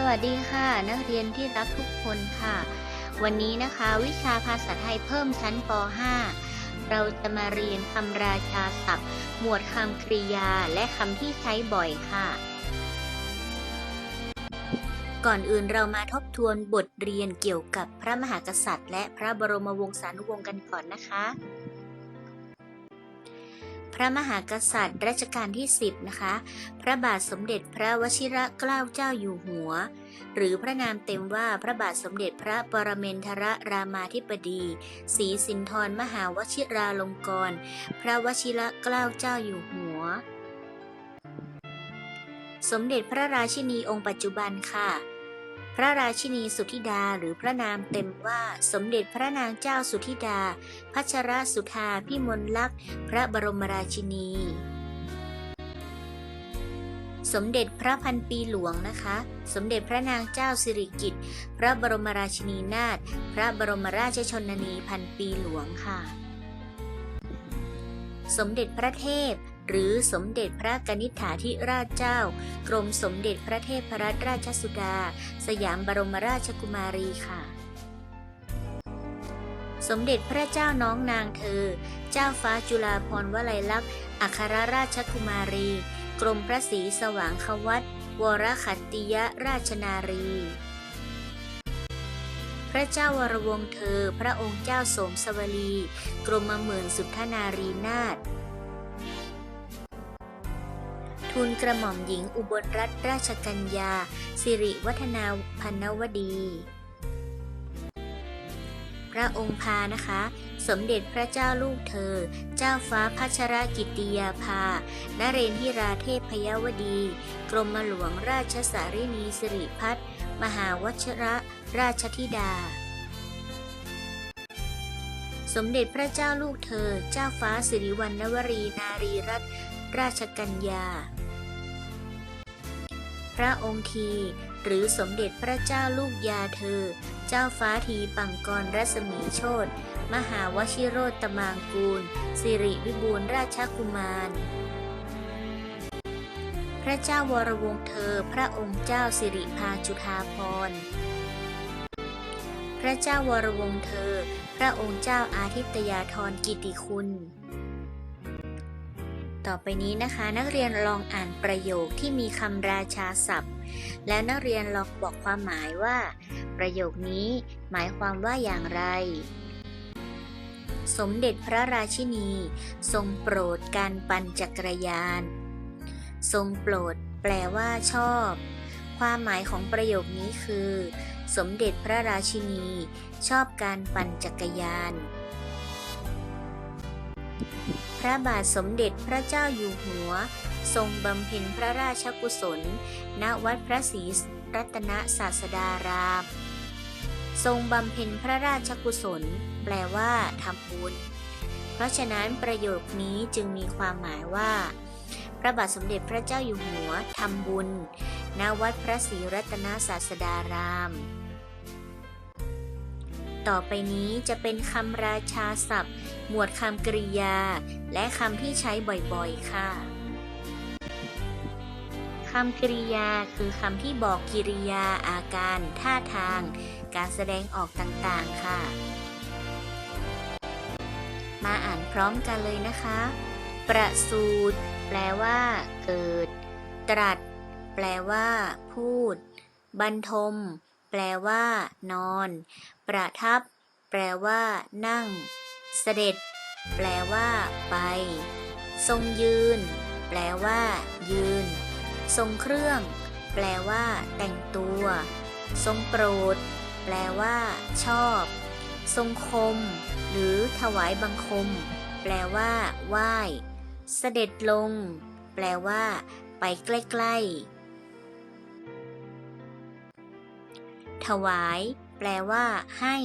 สวัสดีค่ะ นักเรียนที่รักทุกคนค่ะ วันนี้นะคะวิชาภาษาไทยเพิ่มชั้นป .5 เราจะมาเรียนคำราชาศัพท์ หมวดคำกริยาและคำที่ใช้บ่อยค่ะ ก่อนอื่นเรามาทบทวนบทเรียนเกี่ยวกับพระมหากษัตริย์ และพระบรมวงศานุวงศ์กันก่อนนะคะ พระมหากษัตริย์รัชกาลที่ 10 นะคะ พระบาทสมเด็จพระวชิระเกล้าเจ้าอยู่หัว หรือพระนามเต็มว่าพระบาทสมเด็จพระปรเมนทรรามาธิบดีศรีสินธรมหาวชิราลงกรณ์พระวชิระเกล้าเจ้าอยู่หัว สมเด็จพระราชินีองค์ปัจจุบันค่ะ พระราชินีสุธิดาหรือพระนามเต็มว่าสมเด็จพระนางเจ้าสุธิดา พัชรสุธาพิมลลักษณ์ พระบรมราชินี สมเด็จพระพันปีหลวงนะคะ สมเด็จพระนางเจ้าสิริกิติ์พระบรมราชินีนาถพระบรมราชชนนีพันปีหลวงค่ะ สมเด็จพระเทพ หรือสมเด็จพระกนิษฐาธิราชเจ้า กรมสมเด็จพระเทพรัตนราชสุดา สยามบรมราชกุมารีค่ะ สมเด็จพระเจ้าน้องนางเธอ เจ้าฟ้าจุฬาภรวลัยลักษณ์ อัครราชกุมารี กรมพระศรีสว่างควัตวรขัตติยราชนารี พระเจ้าวรวงเธอ พระองค์เจ้าสมสวลี กรมหมื่นสุทธนารีนาถ ทูลกระหม่อมหญิงอุบลรัตนราชกัญญา สิริวัฒนาพันวดี พระองค์พานะคะ สมเด็จพระเจ้าลูกเธอ เจ้าฟ้าพัชรกิติยาภานเรนทิราเทพพยวดี กรมหลวงราชสารินีสิริพัฒน์มหาวชระราชธิดา สมเด็จพระเจ้าลูกเธอ เจ้าฟ้าสิริวัณณวรีนารีรัตนราชกัญญา พระองค์ทีหรือสมเด็จพระเจ้าลูกยาเธอ เจ้าฟ้าทีปังกรรัศมีโชตมหาวชิโรตมางกูล สิริวิบูลราชกุมาร พระเจ้าวรวงเธอ พระองค์เจ้าสิริพาจุฑาภรพระเจ้าวรวงเธอ พระองค์เจ้าอาทิตยาธรกิติคุณ ต่อไปนี้นะคะ นักเรียนลองอ่านประโยคที่มีคำราชาศัพท์ แล้วนักเรียนลองบอกความหมายว่า ประโยคนี้หมายความว่าอย่างไร สมเด็จพระราชินี ทรงโปรดการปั่นจักรยาน ทรงโปรด แปลว่าชอบ ความหมายของประโยคนี้คือ สมเด็จพระราชินี ชอบการปั่นจักรยาน ระบาทสมเด็จพระเจ้าอยู่หัว ทรงบำเพ็ญพระราชกุศล ณวัดพระศรีรัตนศาสดาราม ทรงบำเพ็ญพระราชกุศล แปลว่าทำบุญ เพราะฉะนั้นประโยคนี้จึงมีความหมายว่า พระบาทสมเด็จพระเจ้าอยู่หัวทำบุญ ณวัดพระศรีรัตนศาสดาราม ต่อไปนี้จะเป็นคำราชาศัพท์ หมวดคำกริยา และคำที่ใช้บ่อยๆ ค่ะคำกริยาคือคำที่บอกกิริยาอาการ ท่าทาง การแสดงออกต่างๆ ค่ะ มาอ่านพร้อมกันเลยนะคะ ประสูตรแปลว่า เกิด ตรัส แปลว่า พูด บรรทม แปลว่า นอน ประทับ แปลว่า นั่ง เสด็จ แปลว่า ไป ทรงยืน แปลว่า ยืน ทรงเครื่อง แปลว่า แต่งตัว ทรงโปรด แปลว่า ชอบ ทรงคม หรือถวายบังคม แปลว่า ไหว้ เสด็จลง แปลว่า ไปใกล้ ๆ ถวาย แปลว่า ให้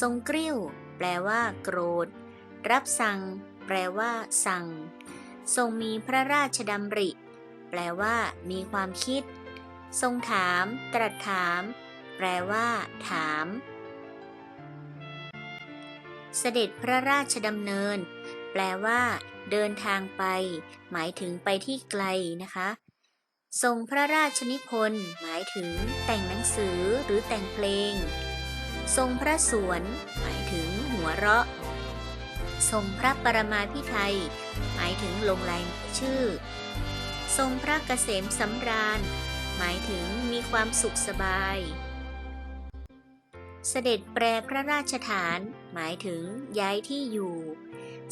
ทรงกริ้ว แปลว่า โกรธ รับสั่ง แปลว่า สั่ง ทรงมีพระราชดำริ แปลว่า มีความคิด ทรงถาม ตรัสถาม แปลว่า ถาม เสด็จพระราชดำเนิน แปลว่า เดินทางไป หมายถึงไปที่ไกลนะคะ ทรงพระราชนิพนธ์หมายถึงแต่งหนังสือหรือแต่งเพลง ทรงพระสวน หมายถึงหัวเราะ ทรงพระปรมาภิไธยหมายถึงลงลายชื่อ ทรงพระเกษมสำราญ หมายถึงมีความสุขสบาย เสด็จแปรพระราชฐาน หมายถึงย้ายที่อยู่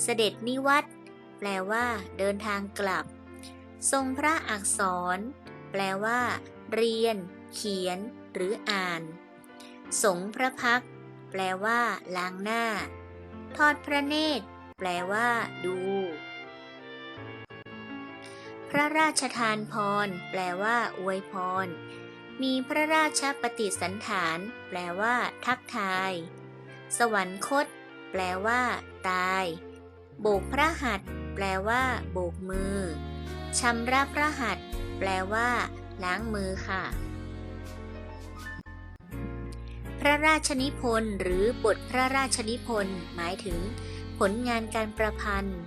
เสด็จนิวัตแปลว่าเดินทางกลับ ทรงพระอักษร แปลว่า เรียน เขียน หรืออ่าน สงพระพัก แปลว่า ล้างหน้า ทอดพระเนตร แปลว่า ดู พระราชทานพร แปลว่า อวยพร มีพระราชปฏิสันฐาน แปลว่า ทักทาย สวรรคต แปลว่า ตาย โบกพระหัตถ์แปลว่า โบกมือ ชำระพระหัตถ์แปลว่า ล้างมือค่ะ พระราชนิพนธ์หรือบทพระราชนิพนธ์หมายถึง ผลงานการประพันธ์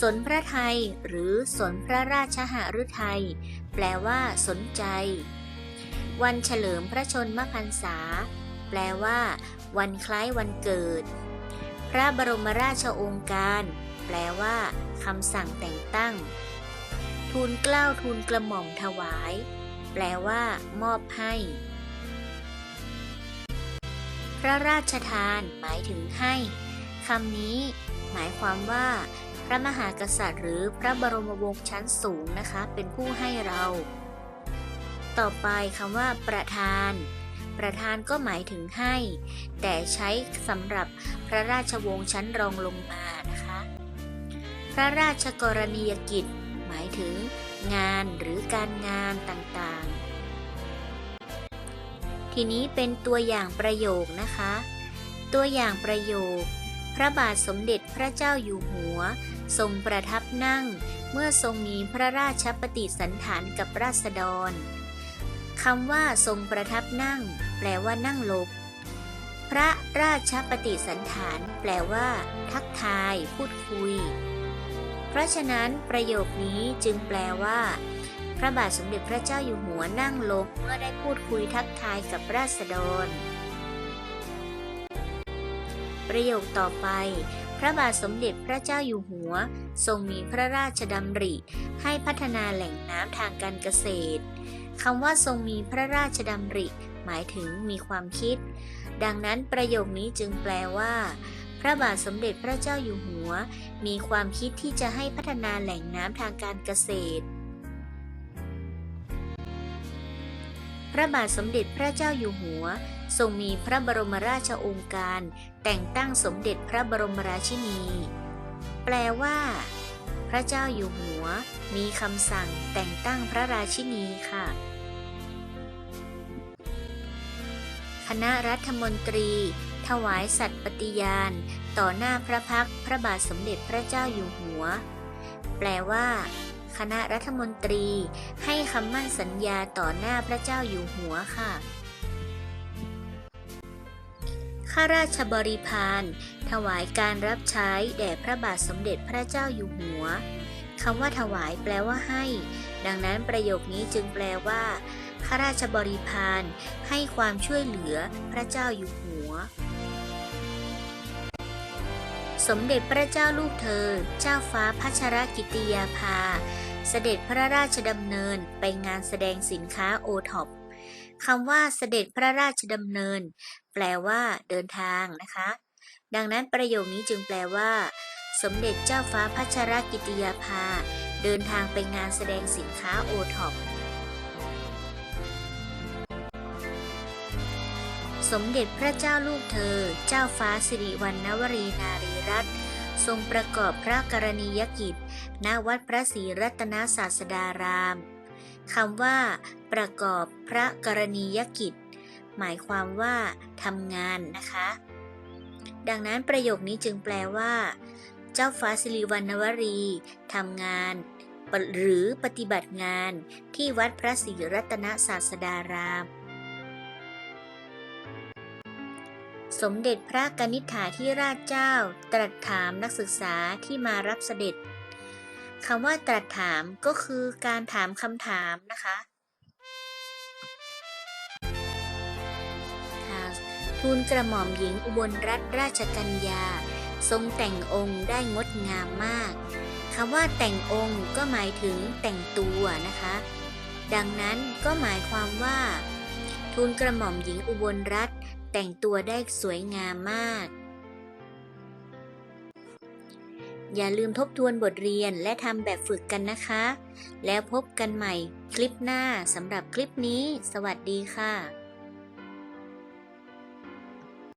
สนพระไทย หรือสนพระราชหฤทัยแปลว่า สนใจ วันเฉลิมพระชนมพรรษา แปลว่า วันคล้ายวันเกิด พระบรมราชโองการ แปลว่าคำสั่งแต่งตั้ง ทูลเกล้าทูลกระหม่อมถวาย แปลว่า มอบให้ พระราชทาน หมายถึงให้คำนี้ หมายความว่า พระมหากษัตริย์ หรือพระบรมวงศ์ชั้นสูงนะคะ เป็นผู้ให้เรา ต่อไปคำว่า ประธาน ประธานก็หมายถึงให้ แต่ใช้สำหรับพระราชวงศ์ชั้นรองลงมานะคะ พระราชกรณียกิจ มายถึงงานหรือการงานต่างๆ ทีนี้เป็นตัวอย่างประโยคนะคะ ตัวอย่างประโยค พระบาทสมเด็จพระเจ้าอยู่หัว ทรงประทับนั่งเมื่อทรงมีพระราชปฏิสันฐานกับราษฎรคำว่าทรงประทับนั่ง แปลว่านั่งลงพระราชปฏิสันฐาน แปลว่า ทักทาย พูดคุย เพราะฉะนั้นประโยคนี้จึงแปลว่า พระบาทสมเด็จพระเจ้าอยู่หัวนั่งลงเมื่อได้พูดคุยทักทายกับราษฎร ประโยคต่อไป พระบาทสมเด็จพระเจ้าอยู่หัว ทรงมีพระราชดำริ ให้พัฒนาแหล่งน้ำทางการเกษตรคำว่าทรงมีพระราชดำริ หมายถึงมีความคิด ดังนั้นประโยคนี้จึงแปลว่า ระบาทสมเด็จพระเจ้าอยู่หัว มีความคิดที่จะให้พัฒนาแหล่งน้ำทางการเกษตร พระบาทสมเด็จพระเจ้าอยู่หัว ทรงมีพระบรมราชโองการ แต่งตั้งสมเด็จพระบรมราชินี แปลว่า พระเจ้าอยู่หัว มีคำสั่งแต่งตั้งพระราชินีค่ะคณะรัฐมนตรี ถวายสัตย์ปฏิญาณ ต่อหน้าพระพักพระบาทสมเด็จพระเจ้าอยู่หัว แปลว่า คณะรัฐมนตรีให้คำมั่นสัญญาต่อหน้าพระเจ้าอยู่หัวค่ะข้าราชบริพารถวายการรับใช้แด่พระบาทสมเด็จพระเจ้าอยู่หัวคำว่าถวายแปลว่าให้ ดังนั้นประโยคนี้จึงแปลว่าข้าราชบริพารให้ความช่วยเหลือพระเจ้าอยู่หัว สมเด็จพระเจ้าลูกเธอ เจ้าฟ้าพัชรกิติยาภา เสด็จพระราชดำเนินไปงานแสดงสินค้าโอท็อปคำว่าเสด็จพระราชดำเนิน แปลว่า เดินทางนะคะ ดังนั้นประโยคนี้จึงแปลว่า สมเด็จเจ้าฟ้าพัชรกิติยาภา เดินทางไปงานแสดงสินค้าโอท็อป สมเด็จพระเจ้าลูกเธอ เจ้าฟ้าสิริวัณณวรีนารีรัตน์ทรงประกอบพระกรณียกิจ ณ วัดพระศรีรัตนศาสดารามคำว่า ประกอบพระกรณียกิจ หมายความว่าทำงานนะคะ ดังนั้นประโยคนี้จึงแปลว่า เจ้าฟ้าสิริวัณณวรีทำงานหรือปฏิบัติงานที่วัดพระศรีรัตนศาสดาราม สมเด็จพระกนิษฐาธิราชเจ้า ตรัสถามนักศึกษาที่มารับเสด็จคำว่าตรัสถามก็คือการถามคำถามนะคะทูลกระหม่อมหญิงอุบลรัตนราชกัญญา ทรงแต่งองค์ได้งดงามมากคำว่าแต่งองค์ก็หมายถึงแต่งตัวนะคะ ดังนั้นก็หมายความว่า ทูลกระหม่อมหญิงอุบลรัตน์ แต่งตัวได้สวยงามมาก อย่าลืมทบทวนบทเรียนและทำแบบฝึกกันนะคะ แล้วพบกันใหม่คลิปหน้าสำหรับคลิปนี้ สวัสดีค่ะ